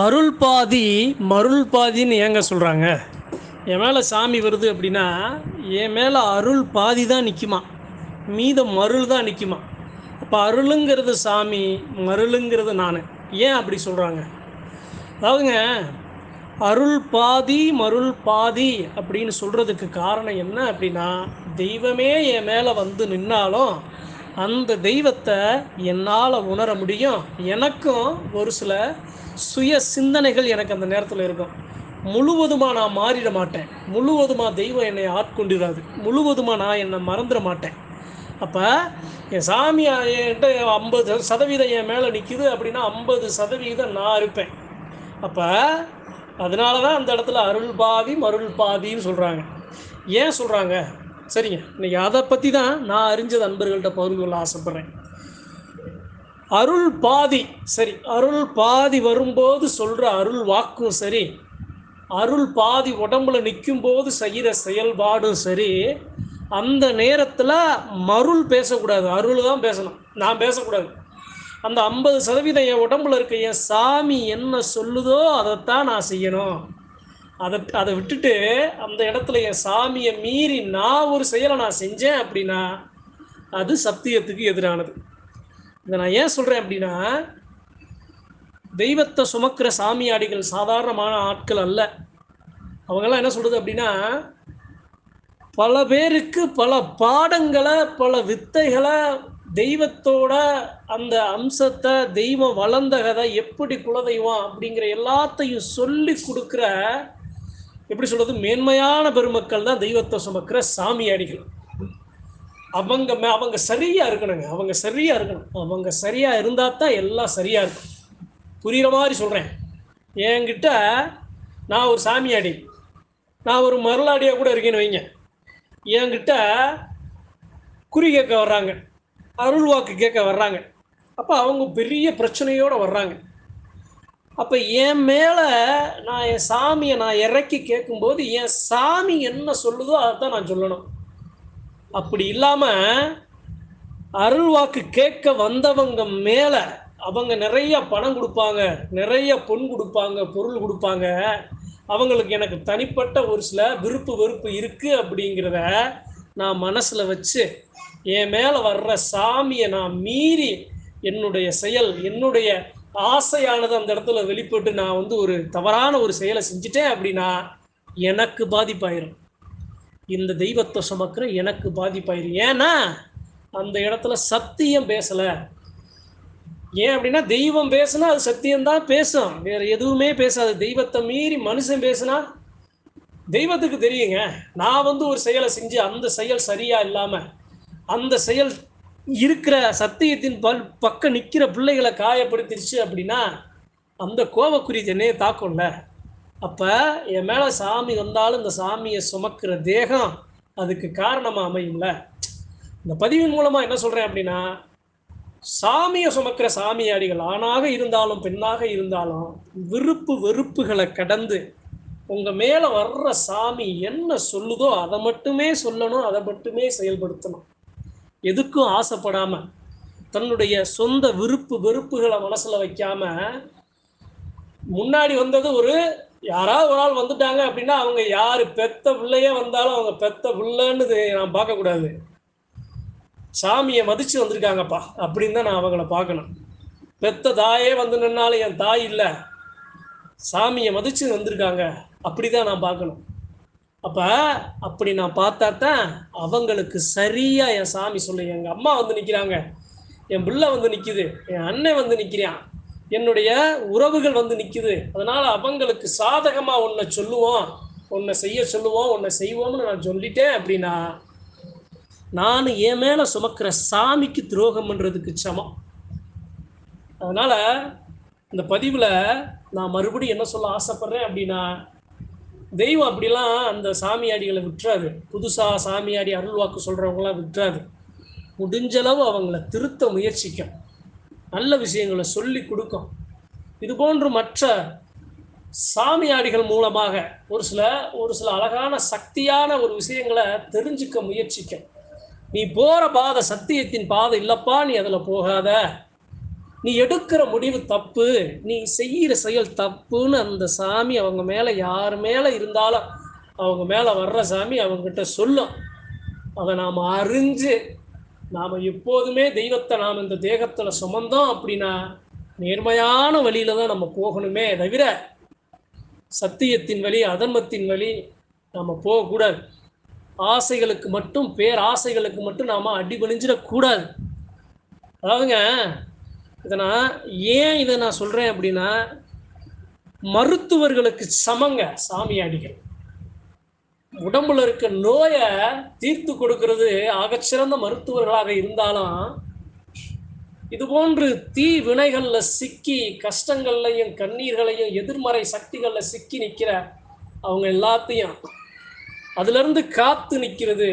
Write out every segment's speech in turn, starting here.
அருள் பாதி மருள் பாதின்னு ஏங்க சொல்கிறாங்க என் மேலே சாமி வருது அப்படின்னா என் மேலே அருள் பாதி தான் நிற்குமா மீதம் மருள் தான் நிற்குமா அப்போ அருளுங்கிறது சாமி மருளுங்கிறது நான். ஏன் அப்படி சொல்கிறாங்க அதாவதுங்க அருள் பாதி மருள் பாதி அப்படின்னு சொல்கிறதுக்கு காரணம் என்ன அப்படின்னா தெய்வமே என் மேலே வந்து நின்னாலும் அந்த தெய்வத்தை என்னால் உணர முடியும். எனக்கும் ஒரு சில சுய சிந்தனைகள் எனக்கு அந்த நேரத்தில் இருக்கும். முழுவதுமாக நான் மாறிட மாட்டேன். முழுவதுமாக தெய்வம் என்னை ஆட்கொண்டிடாது முழுவதுமாக நான் என்னை மறந்துட மாட்டேன். அப்போ என் சாமி என்கிட்ட ஐம்பது சதவீதம் என் மேலே நிற்கிது அப்படின்னா ஐம்பது சதவீதம் நான் இருப்பேன். அப்போ அதனால தான் அந்த இடத்துல அருள் பாவி மருள் பாவின்னு சொல்கிறாங்க ஏன் சொல்கிறாங்க சரிங்க. இன்னைக்கு அதை பற்றி தான் நான் அறிஞ்சது அன்பர்கள்ட்ட பகிர்ந்து கொள்ள ஆசைப்பட்றேன். அருள் பாதி சரி அருள் பாதி வரும்போது சொல்கிற அருள் வாக்கும் சரி அருள் பாதி உடம்புல நிற்கும் போது செய்கிற செயல்பாடும் சரி அந்த நேரத்தில் மருள் பேசக்கூடாது. அருள் தான் பேசணும். நான் பேசக்கூடாது. அந்த ஐம்பது சதவீதம் என் உடம்புல இருக்க என் சாமி என்ன சொல்லுதோ அதைத்தான் நான் செய்யணும். அதை அதை விட்டுட்டு அந்த இடத்துல என் சாமியை மீறி நான் ஒரு செயலை நான் செஞ்சேன் அப்படின்னா அது சத்தியத்துக்கு எதிரானது. இதை நான் ஏன் சொல்கிறேன் அப்படின்னா தெய்வத்தை சுமக்கிற சாமியாடிகள் சாதாரணமான ஆட்கள் அல்ல. அவங்கெல்லாம் என்ன சொல்கிறது அப்படின்னா பல பேருக்கு பல பாடங்களை பல வித்தைகளை தெய்வத்தோட அந்த அம்சத்தை தெய்வம் வளர்ந்த கதை எப்படி குலதெய்வம் அப்படிங்கிற எல்லாத்தையும் சொல்லி கொடுக்குற எப்படி சொல்கிறது மேன்மையான பெருமக்கள் தான் தெய்வத்தை சுமக்கிற சாமியாடிகள் அவங்க மே- அவங்க சரியா இருக்கணுங்க. அவங்க சரியா இருக்கணும். அவங்க சரியா இருந்தா தான் எல்லாம் சரியா இருக்கும். புரியுற மாதிரி சொல்றேன். என்கிட்ட நான் ஒரு சாமியாடி நான் ஒரு மருளாடியாக கூட இருக்கேன்னு வைங்க. என்கிட்ட குறி கேட்க வர்றாங்க. அருள்வாக்கு கேட்க வர்றாங்க. அப்போ அவங்க பெரிய பிரச்சனையோடு வர்றாங்க. அப்போ என் மேலே நான் என் சாமியை நான் இறக்கி கேட்கும்போது என் சாமி என்ன சொல்லுதோ அதை தான் நான் சொல்லணும். அப்படி இல்லாமல் அருள்வாக்கு கேட்க வந்தவங்க மேலே அவங்க நிறைய பணம் கொடுப்பாங்க நிறைய பொன் கொடுப்பாங்க பொருள் கொடுப்பாங்க. அவங்களுக்கு எனக்கு தனிப்பட்ட ஒரு சில விருப்பு வெறுப்பு இருக்குது அப்படிங்கிறத நான் மனசில் வச்சு என் மேலே வர்ற சாமியை நான் மீறி என்னுடைய செயல் என்னுடைய ஆசையானது அந்த இடத்துல வெளிப்பட்டு நான் வந்து ஒரு தவறான ஒரு செயலை செஞ்சுட்டேன் அப்படின்னா எனக்கு பாதிப்பாயிரும். இந்த தெய்வத்தை சுமக்கிற எனக்கு பாதிப்பாயிரும். ஏன்னா அந்த இடத்துல சத்தியம் பேசலை. ஏன் அப்படின்னா தெய்வம் பேசுனா அது சத்தியம்தான் பேசும். வேற எதுவுமே பேசாது. தெய்வத்தை மீறி மனுஷன் பேசுனா தெய்வத்துக்கு தெரியுங்க. நான் வந்து ஒரு செயலை செஞ்சு அந்த செயல் சரியா இல்லாம அந்த செயல் இருக்கிற சத்தியத்தின் பல் பக்கம் நிற்கிற பிள்ளைகளை காயப்படுத்திருச்சு அப்படின்னா அந்த கோபக்குறி என்னையே தாக்கும்ல. அப்போ என் மேலே சாமி வந்தாலும் இந்த சாமியை சுமக்கிற தேகம் அதுக்கு காரணமாக அமையும்ல. இந்த பதிவின் மூலமாக என்ன சொல்கிறேன் அப்படின்னா சாமியை சுமக்கிற சாமியாடிகள் ஆணாக இருந்தாலும் பெண்ணாக இருந்தாலும் விருப்பு வெறுப்புகளை கடந்து உங்கள் மேலே வர்ற சாமி என்ன சொல்லுதோ அதை மட்டுமே சொல்லணும் அதை மட்டுமே செயல்படுத்தணும். எதுக்கும் ஆசைப்படாமல் தன்னுடைய சொந்த விருப்பு வெறுப்புகளை மனசில் வைக்காம முன்னாடி வந்தது ஒரு யாராவது ஒரு ஆள் வந்துட்டாங்க அப்படின்னா அவங்க யார் பெத்த பிள்ளையே வந்தாலும் அவங்க பெத்த பிள்ளைன்னு நான் பார்க்கக்கூடாது. சாமியை மதித்து வந்திருக்காங்கப்பா அப்படின்னு தான் நான் அவங்கள பார்க்கணும். பெத்த தாயே வந்து நின்னாலும் என் தாய் இல்லை. சாமியை மதித்து வந்திருக்காங்க அப்படி தான் நான் பார்க்கணும். அப்போ அப்படி நான் பார்த்தா தான் அவங்களுக்கு சரியாக என் சாமி சொல்லு எங்கள் அம்மா வந்து நிற்கிறாங்க என் பிள்ளை வந்து நிற்கிது என் அண்ணன் வந்து நிற்கிறான் என்னுடைய உறவுகள் வந்து நிற்கிது அதனால் அவங்களுக்கு சாதகமாக உன்னை சொல்லுவோம் உன்னை செய்ய சொல்லுவோம் உன்னை செய்வோம்னு நான் சொல்லிட்டேன் அப்படின்னா நான் என் மேலே சுமக்கிற சாமிக்கு துரோகம் பண்ணுறதுக்கு சமம். அதனால் இந்த பதிவில் நான் மறுபடியும் என்ன சொல்ல ஆசைப்பட்றேன் அப்படின்னா தெய்வம் அப்படிலாம் அந்த சாமியாடிகளை விட்டுறாது. புதுசாக சாமியாடி அருள்வாக்கு சொல்கிறவங்களாம் விட்டுறாது. முடிஞ்சளவு அவங்கள திருத்த முயற்சிக்கும். நல்ல விஷயங்களை சொல்லி கொடுக்கும். இது போன்று மற்ற சாமியாடிகள் மூலமாக ஒரு சில ஒரு சில அழகான சக்தியான ஒரு விஷயங்களை தெரிஞ்சுக்க முயற்சிக்கும். நீ போகிற பாதை சத்தியத்தின் பாதை இல்லைப்பா நீ அதில் போகாத. நீ எடுக்கிற முடிவு தப்பு நீ செய்கிற செயல் தப்புன்னு அந்த சாமி அவங்க மேலே யார் மேலே இருந்தாலும் அவங்க மேலே வர்ற சாமி அவங்ககிட்ட சொல்லும். அதை நாம் அறிஞ்சு நாம் எப்போதுமே தெய்வத்தை நாம் இந்த தேகத்தில் சுமந்தோம் அப்படின்னா நேர்மையான வழியில தான் நம்ம போகணுமே தவிர சத்தியத்தின் வழி அதர்மத்தின் வழி நம்ம போகக்கூடாது. ஆசைகளுக்கு மட்டும் பேராசைகளுக்கு மட்டும் நாம் அடிபணிஞ்சிடக்கூடாது. அதாவதுங்க இதனா ஏன் இதை நான் சொல்கிறேன் அப்படின்னா மருத்துவர்களுக்கு சமங்க சாமியாடிகள் உடம்புல இருக்க நோயை தீர்த்து கொடுக்கிறது ஆகச்சிறந்த மருத்துவர்களாக இருந்தாலும் இது போன்று தீ வினைகளில் சிக்கி கஷ்டங்கள்லையும் கண்ணீர்களையும் எதிர்மறை சக்திகளில் சிக்கி நிற்கிற அவங்க எல்லாத்தையும் அதுலேருந்து காத்து நிற்கிறது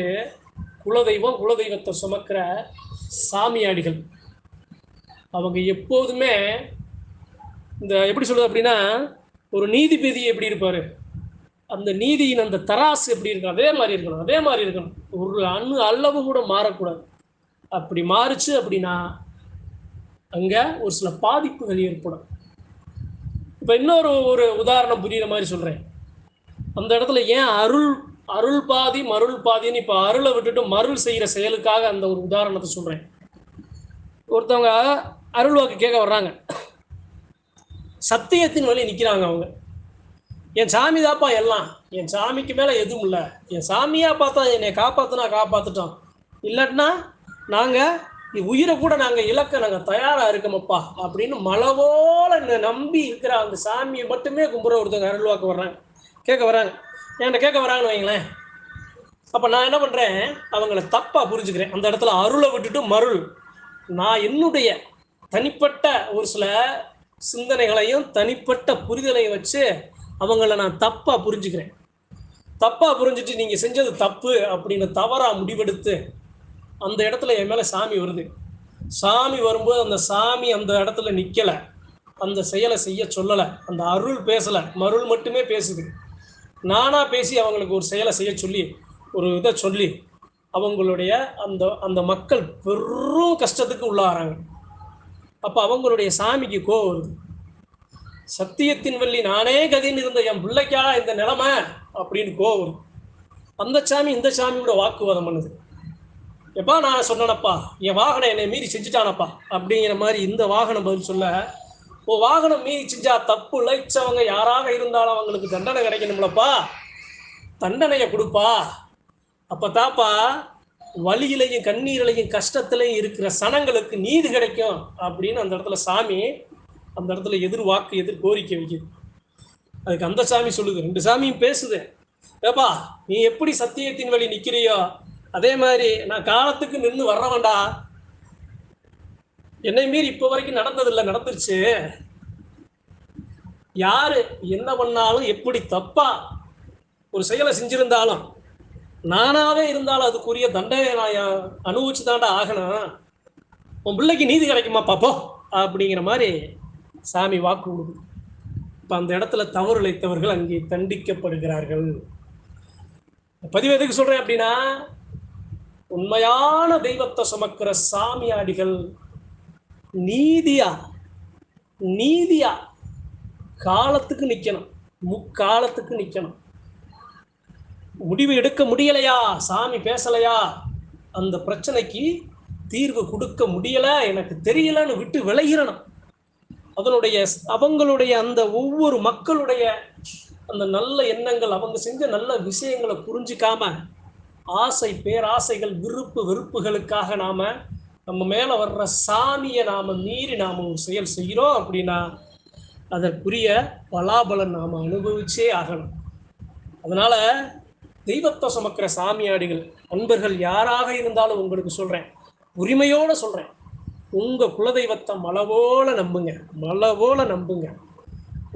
குலதெய்வம் குலதெய்வத்தை சுமக்கிற சாமியாடிகள் அவங்க எப்போதுமே இந்த எப்படி சொல்றது அப்படின்னா ஒரு நீதிபதி எப்படி இருப்பார்? அந்த நீதியின் அந்த தராசு எப்படி இருக்கும் அதே மாதிரி இருக்கணும் அதே மாதிரி இருக்கணும். ஒரு அணு அளவு கூட மாறக்கூடாது. அப்படி மாறுச்சு அப்படின்னா அங்கே ஒரு சில பாதிப்புகள் ஏற்படும். இப்போ இன்னொரு ஒரு உதாரணம் புரியுற மாதிரி சொல்கிறேன் அந்த இடத்துல ஏன் அருள் அருள் பாதி மருள் பாதின்னு இப்போ அருளை விட்டுட்டு மருள் செய்கிற செயலுக்காக அந்த ஒரு உதாரணத்தை சொல்கிறேன் ஒருத்தவங்க அருள்வாக்கு கேட்க வர்றாங்க. சத்தியத்தின் வழி நிற்கிறாங்க அவங்க. என் சாமி தாப்பா எல்லாம். என் சாமிக்கு மேலே எதுவும் இல்லை. என் சாமியாக பார்த்தா என்னை காப்பாற்றினா காப்பாற்றிட்டோம் இல்லாட்டினா நாங்கள் உயிரை கூட நாங்கள் இழக்க நாங்கள் தயாராக இருக்கோமப்பா அப்படின்னு மலவோல நம்பி இருக்கிற அந்த சாமியை மட்டுமே கும்புற ஒருத்தவங்க அருள்வாக்கு வர்றாங்க. கேட்க வர்றாங்க. என்கிட்ட கேட்க வராங்கன்னு வைங்களேன். அப்போ நான் என்ன பண்ணுறேன் அவங்கள தப்பாக புரிஞ்சுக்கிறேன். அந்த இடத்துல அருளை விட்டுட்டு மருள். நான் என்னுடைய தனிப்பட்ட ஒரு சில சிந்தனைகளையும் தனிப்பட்ட புரிதலையும் வச்சு அவங்கள நான் தப்பாக புரிஞ்சுக்கிறேன். தப்பாக புரிஞ்சுட்டு நீங்கள் செஞ்சது தப்பு அப்படின்னு தவறாக முடிவெடுத்து அந்த இடத்துல என் மேலே சாமி வருது. சாமி வரும்போது அந்த சாமி அந்த இடத்துல நிற்கலை அந்த செயலை செய்ய சொல்லலை. அந்த அருள் பேசலை. மருள் மட்டுமே பேசுது. நானாக பேசி அவங்களுக்கு ஒரு செயலை செய்ய சொல்லி ஒரு இதை சொல்லி அவங்களுடைய அந்த அந்த மக்கள் பெரும் கஷ்டத்துக்கு உள்ளாகிறாங்க அப்போ அவங்களுடைய சாமிக்கு கோவம். வருது சத்தியத்தின் வள்ளி நானே கதின்னு இருந்த என் பிள்ளைக்கா இந்த நிலமை அப்படின்னு கோவம். அந்த சாமி இந்த சாமியோட வாக்குவாதம் பண்ணுது. எப்பா நான் சொன்னேனப்பா என் வாகனம் என்னை மீறி செஞ்சுட்டானப்பா அப்படிங்கிற மாதிரி இந்த வாகனம் பதில் சொல்ல ஓ வாகனம் மீறி செஞ்சா தப்பு இழைச்சவங்க யாராக இருந்தாலும் அவங்களுக்கு தண்டனை கிடைக்கணும்லப்பா தண்டனையை கொடுப்பா. அப்போ தாப்பா வழியிலையும் கண்ணீரிலையும் கஷ்டத்திலையும் இருக்கிற சனங்களுக்கு நீதி கிடைக்கும் அப்படின்னு அந்த இடத்துல சாமி அந்த இடத்துல எதிர் வாக்கு எதிர் கோரிக்கை வைக்குது. அதுக்கு அந்த சாமி சொல்லுது. ரெண்டு சாமியும் பேசுது. ஏப்பா நீ எப்படி சத்தியத்தின் வழி நிற்கிறியோ அதே மாதிரி நான் காலத்துக்கு நின்று வர்றவன்டா. என்னை மீறி இப்போ வரைக்கும் நடந்ததில்லை நடந்துருச்சு. யாரு என்ன பண்ணாலும் எப்படி தப்பா ஒரு செயலை செஞ்சிருந்தாலும் நானாவே இருந்தாலும் அதுக்குரிய தண்டனை நான் அனுபவிச்சு தாண்டா ஆகணும். உன் பிள்ளைக்கு நீதி கிடைக்குமா பாப்போம்? அப்படிங்கிற மாதிரி சாமி வாக்கு கொடுக்கும் இப்போ அந்த இடத்துல தவறு இழைத்தவர்கள் அங்கே தண்டிக்கப்படுகிறார்கள். பதிவு எதுக்கு சொல்கிறேன் அப்படின்னா உண்மையான தெய்வத்தை சுமக்கிற சாமியாடிகள் நீதியா? நீதியா? காலத்துக்கு நிற்கணும் முக்காலத்துக்கு நிற்கணும் முடிவு எடுக்க முடியலையா? சாமி பேசலையா? அந்த பிரச்சனைக்கு தீர்வு கொடுக்க முடியலை எனக்கு தெரியலன்னு விட்டு விளைகிறணும் அதனுடைய அவங்களுடைய அந்த ஒவ்வொரு மக்களுடைய அந்த நல்ல எண்ணங்கள் அவங்க செஞ்ச நல்ல விஷயங்களை புரிஞ்சிக்காம ஆசை பேராசைகள் விருப்பு வெறுப்புகளுக்காக நாம் நம்ம மேலே வர்ற சாமியை நாம் மீறி நாம் ஒரு செயல் செய்கிறோம் அப்படின்னா அதற்குரிய பலாபலன் நாம் அனுபவிச்சே ஆகணும். அதனால் தெய்வத்தை சுமக்கிற சாமியாடிகள் அன்பர்கள் யாராக இருந்தாலும் உங்களுக்கு சொல்கிறேன் உரிமையோடு சொல்கிறேன் உங்கள் குலதெய்வத்தை மலவோல நம்புங்க. மலவோல நம்புங்க.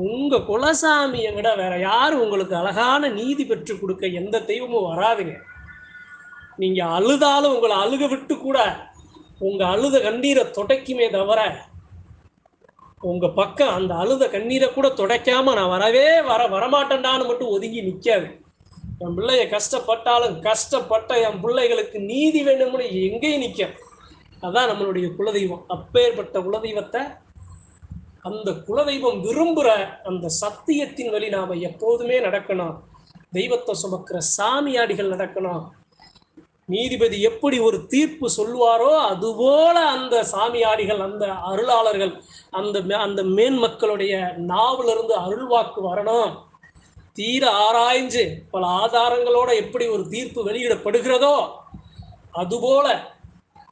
உங்கள் குலசாமியை விட வேற யாரும் உங்களுக்கு அழகான நீதி பெற்று கொடுக்க எந்த தெய்வமும் வராதுங்க. நீங்கள் அழுதாலும் உங்களை அழுக விட்டு கூட உங்கள் அழுத கண்ணீரை துடைக்குமே தவிர உங்கள் பக்கம் அந்த அழுத கண்ணீரை கூட துடைக்காமல் நான் வரவே வர வரமாட்டேன்டான்னு மட்டும் ஒதுங்கி நிற்காது என் பிள்ளைய கஷ்டப்பட்டாலும் கஷ்டப்பட்ட என் பிள்ளைகளுக்கு நீதி வேணும்னு எங்கேயும் நிற்கும் அதான் நம்மளுடைய குலதெய்வம். அப்பேற்பட்ட குலதெய்வத்தை அந்த குலதெய்வம் விரும்புகிற அந்த சத்தியத்தின் வழி நாம் எப்போதுமே நடக்கணும். தெய்வத்தை சுமக்கிற சாமியாடிகள் நடக்கணும். நீதிபதி எப்படி ஒரு தீர்ப்பு சொல்லுவாரோ அதுபோல அந்த சாமியாடிகள் அந்த அருளாளர்கள் அந்த மே- அந்த மேன்மக்களுடைய நாவிலிருந்து அருள்வாக்கு வரணும். தீர ஆராய்ஞ்சு பல ஆதாரங்களோட எப்படி ஒரு தீர்ப்பு வெளியிடப்படுகிறதோ அதுபோல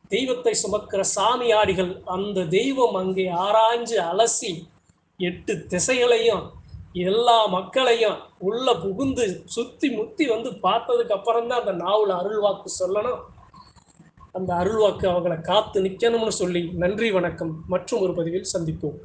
தெய்வத்தை சுமக்கிற சாமியாடிகள் அந்த தெய்வம் அங்கே ஆராய்ஞ்சு அலசி எட்டு திசைகளையும் எல்லா மக்களையும் உள்ள புகுந்து சுத்தி முத்தி வந்து பார்த்ததுக்கு அப்புறம் தான் அந்த நாவல் அருள்வாக்கு சொல்லணும். அந்த அருள்வாக்கு அவங்களை காத்து நிற்கணும்னு சொல்லி நன்றி வணக்கம். மற்றும் ஒரு பதிவில் சந்திப்போம்.